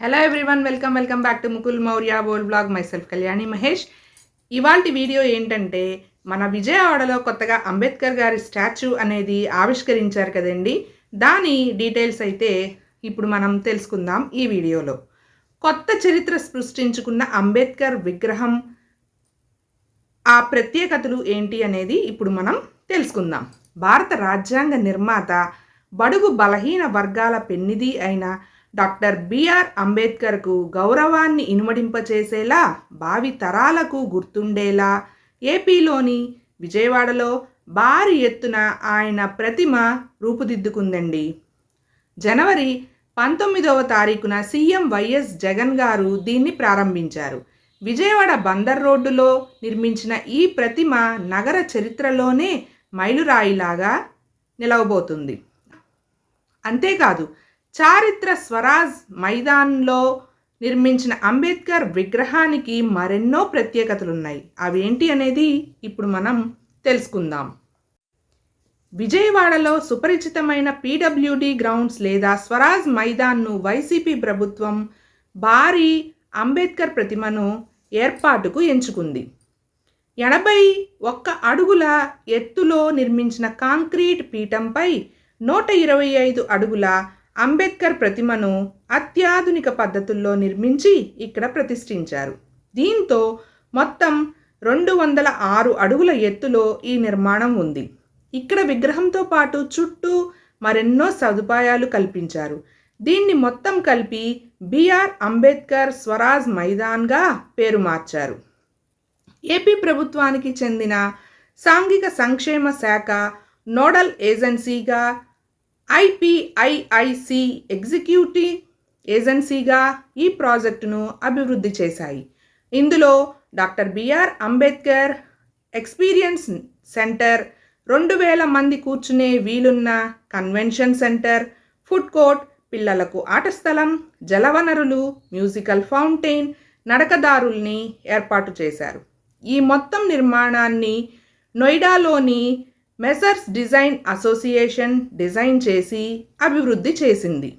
Hello everyone welcome welcome back to Mukul Maurya Bol blog myself Kalyani Mahesh ఇవాళ video ఏంటంటే మన విజయవాడలో కొత్తగా అంబేద్కర్ గారి స్టాచ్యూ అనేది ఆవిష్కరించారు కదండి. దాని డీటెయిల్స్ అయితే ఇప్పుడు మనం తెలుసుకుందాం ఈ వీడియోలో కొత్త చరిత్ర సృష్టించుకున్న అంబేద్కర్ విగ్రహం ఆ ప్రత్యేకతలు ఏంటి అనేది ఇప్పుడు మనం తెలుసుకుందాం. భారత రాజ్యాంగ నిర్మాత బడుగు బలహీన వర్గాల పెన్నిది అయిన డాక్టర్ బిఆర్ అంబేద్కర్కు గౌరవాన్ని ఇనుమడింపచేసేలా భావి తరాలకు గుర్తుండేలా ఏపీలోని విజయవాడలో భారీ ఎత్తున ఆయన ప్రతిమ రూపుదిద్దుకుందండి. జనవరి పంతొమ్మిదవ తారీఖున సీఎం వైఎస్ జగన్ గారు దీన్ని ప్రారంభించారు. విజయవాడ బందర్ రోడ్డులో నిర్మించిన ఈ ప్రతిమ నగర చరిత్రలోనే మైలురాయిలాగా నిలవబోతుంది. అంతేకాదు చారిత్ర స్వరాజ్ మైదాన్లో నిర్మించిన అంబేద్కర్ విగ్రహానికి మరెన్నో ప్రత్యేకతలున్నాయి. అవేంటి అనేది ఇప్పుడు మనం తెలుసుకుందాం. విజయవాడలో సుపరిచితమైన పీడబ్ల్యూడి గ్రౌండ్స్ లేదా స్వరాజ్ మైదాన్ను వైసీపీ ప్రభుత్వం భారీ అంబేద్కర్ ప్రతిమను ఏర్పాటుకు ఎంచుకుంది. ఎనభై ఒక్క అడుగుల ఎత్తులో నిర్మించిన కాంక్రీట్ పీఠంపై నూట ఇరవై ఐదు అడుగుల అంబేద్కర్ ప్రతిమను అత్యాధునిక పద్ధతుల్లో నిర్మించి ఇక్కడ ప్రతిష్ఠించారు. దీంతో మొత్తం రెండు వందల ఆరు అడుగుల ఎత్తులో ఈ నిర్మాణం ఉంది. ఇక్కడ విగ్రహంతో పాటు చుట్టూ మరెన్నో సదుపాయాలు కల్పించారు. దీన్ని మొత్తం కలిపి బిఆర్ అంబేద్కర్ స్వరాజ్ మైదాన్గా పేరు మార్చారు. ఏపీ ప్రభుత్వానికి చెందిన సాంఘిక సంక్షేమ శాఖ నోడల్ ఏజెన్సీగా ఐపిఐఐసి ఎగ్జిక్యూటివ్ ఏజెన్సీగా ఈ ప్రాజెక్టును అభివృద్ధి చేశాయి. ఇందులో doctor BR Ambedkar experience centre రెండు వేల మంది కూర్చునే వీలున్న కన్వెన్షన్ సెంటర్ ఫుడ్ కోర్ట్ పిల్లలకు ఆట స్థలం జలవనరులు మ్యూజికల్ ఫౌంటైన్ నడకదారుల్ని ఏర్పాటు చేశారు. ఈ మొత్తం నిర్మాణాన్ని నోయిడాలోని మెసర్స్ డిజైన్ అసోసియేషన్ డిజైన్ చేసి అభివృద్ధి చేసింది.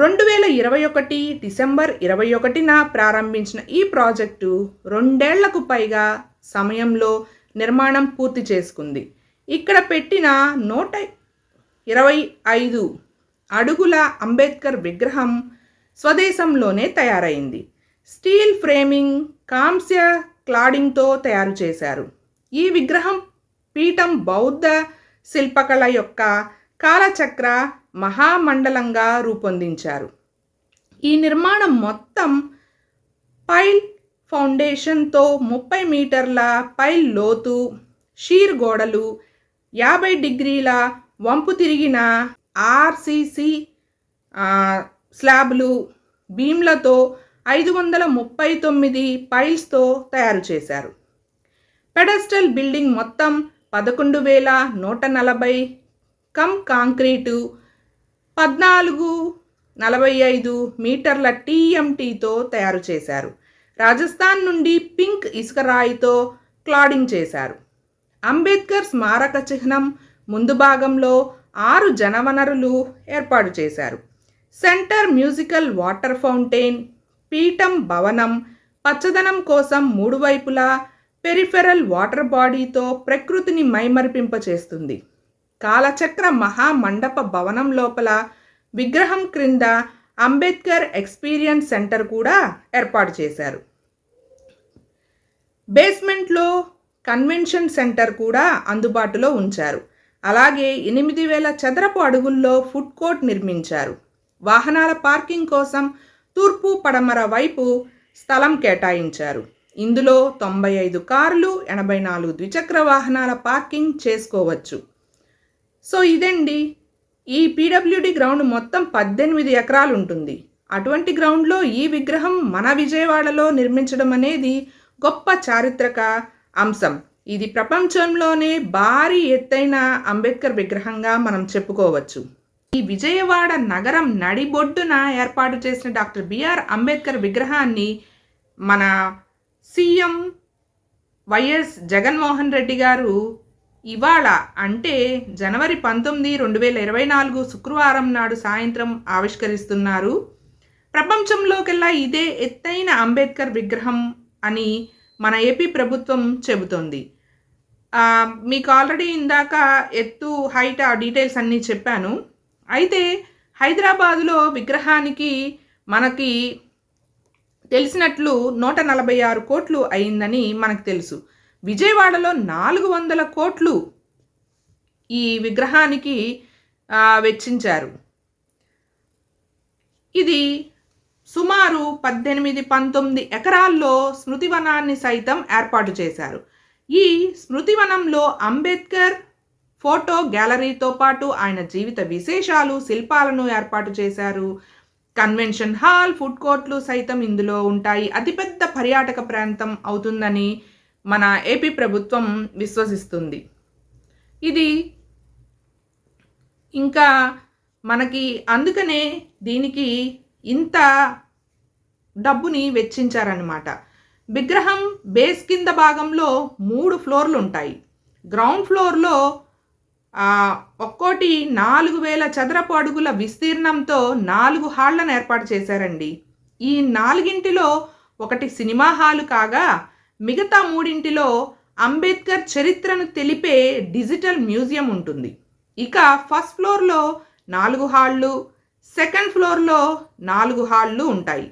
రెండు వేల ఇరవై ఒకటి డిసెంబర్ ఇరవై ఒకటిన ప్రారంభించిన ఈ ప్రాజెక్టు రెండేళ్ళకు పైగా సమయంలో నిర్మాణం పూర్తి చేసుకుంది. ఇక్కడ పెట్టిన నూట ఇరవై ఐదు అడుగుల అంబేద్కర్ విగ్రహం స్వదేశంలోనే తయారైంది. స్టీల్ ఫ్రేమింగ్ కాంస్య క్లాడింగ్తో తయారు చేశారు. ఈ విగ్రహం పీఠం బౌద్ధ శిల్పకళ యొక్క కాలచక్ర మహామండలంగా రూపొందించారు. ఈ నిర్మాణం మొత్తం పైల్ ఫౌండేషన్తో ముప్పై మీటర్ల పైల్ లోతు షీర్ గోడలు యాభై డిగ్రీల వంపు తిరిగిన ఆర్సిసి స్లాబ్లు బీమ్లతో ఐదు వందల ముప్పై తొమ్మిది పైల్స్తో తయారు చేశారు. పెడస్టల్ బిల్డింగ్ మొత్తం పదకొండు వేల నూట నలభై. కమ్ కాంక్రీటు పద్నాలుగు నలభై ఐదు మీటర్ల టీఎంటీతో తయారు చేశారు. రాజస్థాన్ నుండి పింక్ ఇసుక రాయితో క్లాడింగ్ చేశారు. అంబేద్కర్ స్మారక చిహ్నం ముందు భాగంలో ఆరు జనవనరులు ఏర్పాటు చేశారు. సెంటర్ మ్యూజికల్ వాటర్ ఫౌంటైన్ పీఠం భవనం పచ్చదనం కోసం మూడు వైపులా పెరిఫెరల్ వాటర్ బాడీతో ప్రకృతిని మైమరిపింపచేస్తుంది. కాలచక్ర మహామండప భవనం లోపల విగ్రహం క్రింద అంబేద్కర్ ఎక్స్పీరియన్స్ సెంటర్ కూడా ఏర్పాటు చేశారు. బేస్మెంట్లో కన్వెన్షన్ సెంటర్ కూడా అందుబాటులో ఉంచారు. అలాగే ఎనిమిది వేల చదరపు అడుగుల్లో ఫుడ్ కోర్ట్ నిర్మించారు. వాహనాల పార్కింగ్ కోసం తూర్పు పడమర వైపు స్థలం కేటాయించారు. ఇందులో తొంభై ఐదు కార్లు ఎనభై నాలుగు ద్విచక్ర వాహనాల పార్కింగ్ చేసుకోవచ్చు. సో ఇదండి. ఈ పీడబ్ల్యూడి గ్రౌండ్ మొత్తం పద్దెనిమిది ఎకరాలు ఉంటుంది అటువంటి గ్రౌండ్లో ఈ విగ్రహం మన విజయవాడలో నిర్మించడం అనేది గొప్ప చారిత్రక అంశం. ఇది ప్రపంచంలోనే భారీ ఎత్తైన అంబేద్కర్ విగ్రహంగా మనం చెప్పుకోవచ్చు. ఈ విజయవాడ నగరం నడిబొడ్డున ఏర్పాటు చేసిన డాక్టర్ బిఆర్ అంబేద్కర్ విగ్రహాన్ని మన సీఎం వైఎస్ జగన్మోహన్ రెడ్డి గారు ఇవాళ అంటే జనవరి పంతొమ్మిది రెండు వేల ఇరవై నాలుగు శుక్రవారం నాడు సాయంత్రం ఆవిష్కరిస్తున్నారు. ప్రపంచంలోకెల్లా ఇదే ఎత్తైన అంబేద్కర్ విగ్రహం అని మన ఏపీ ప్రభుత్వం చెబుతోంది. మీకు ఆల్రెడీ ఇందాక ఎత్తు హైట్ ఆ డీటెయిల్స్ అన్నీ చెప్పాను. అయితే హైదరాబాదులో విగ్రహానికి మనకి తెలిసినట్లు నూట నలభై ఆరు కోట్లు అయిందని మనకు తెలుసు. విజయవాడలో నాలుగు వందల కోట్లు ఈ విగ్రహానికి వెచ్చించారు. ఇది సుమారు పద్దెనిమిది పంతొమ్మిది ఎకరాల్లో స్మృతివనాన్ని సైతం ఏర్పాటు చేశారు. ఈ స్మృతివనంలో అంబేద్కర్ ఫోటో గ్యాలరీతో పాటు ఆయన జీవిత విశేషాలు శిల్పాలను ఏర్పాటు చేశారు. కన్వెన్షన్ హాల్ ఫుడ్ కోర్ట్లు సైతం ఇందులో ఉంటాయి. అతిపెద్ద పర్యాటక ప్రాంతం అవుతుందని మన ఏపీ ప్రభుత్వం విశ్వసిస్తుంది. ఇది ఇంకా మనకి అందుకనే దీనికి ఇంత డబ్బుని వెచ్చించారనమాట విగ్రహం బేస్ కింద భాగంలో మూడు ఫ్లోర్లు ఉంటాయి గ్రౌండ్ ఫ్లోర్లో ఒక్కోటి నాలుగు వేల చదరపు అడుగుల విస్తీర్ణంతో నాలుగు హాళ్ళను ఏర్పాటు చేశారండి. ఈ నాలుగింటిలో ఒకటి సినిమా హాలు కాగా మిగతా మూడింటిలో అంబేద్కర్ చరిత్రను తెలిపే డిజిటల్ మ్యూజియం ఉంటుంది. ఇక ఫస్ట్ ఫ్లోర్లో నాలుగు హాళ్ళు సెకండ్ ఫ్లోర్లో నాలుగు హాళ్ళు ఉంటాయి.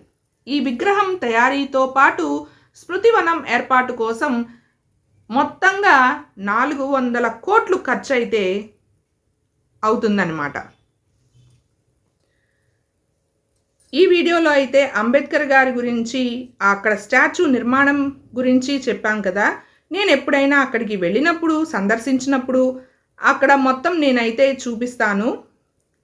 ఈ విగ్రహం తయారీతో పాటు స్మృతివనం ఏర్పాటు కోసం మొత్తంగా నాలుగు వందల కోట్లు ఖర్చు అయితే అవుతుందన్నమాట. ఈ వీడియోలో అయితే అంబేద్కర్ గారి గురించి అక్కడ స్టాచ్యూ నిర్మాణం గురించి చెప్పాం కదా. నేను ఎప్పుడైనా అక్కడికి వెళ్ళినప్పుడు సందర్శించినప్పుడు అక్కడ మొత్తం నేనైతే చూపిస్తాను.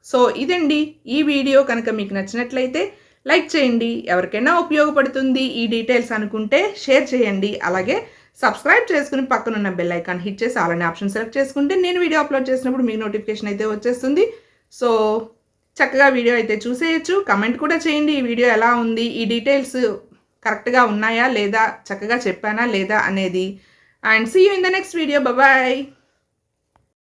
సో ఇదండి ఈ వీడియో కనుక మీకు నచ్చినట్లయితే లైక్ చేయండి. ఎవరికైనా ఉపయోగపడుతుంది ఈ డీటెయిల్స్ అనుకుంటే షేర్ చేయండి. అలాగే సబ్స్క్రైబ్ చేసుకుని పక్కనున్న బెల్ ఐకాన్ హిట్ చేసి అలానే ఆప్షన్ సెలెక్ట్ చేసుకుంటే నేను వీడియో అప్లోడ్ చేసినప్పుడు మీకు నోటిఫికేషన్ అయితే వచ్చేస్తుంది. సో చక్కగా వీడియో అయితే చూసేయచ్చు. కమెంట్ కూడా చేయండి. ఈ వీడియో ఎలా ఉంది? ఈ డీటెయిల్స్ కరెక్ట్గా ఉన్నాయా? లేదా చక్కగా చెప్పానా? లేదా అనేది. And see you in the next video bye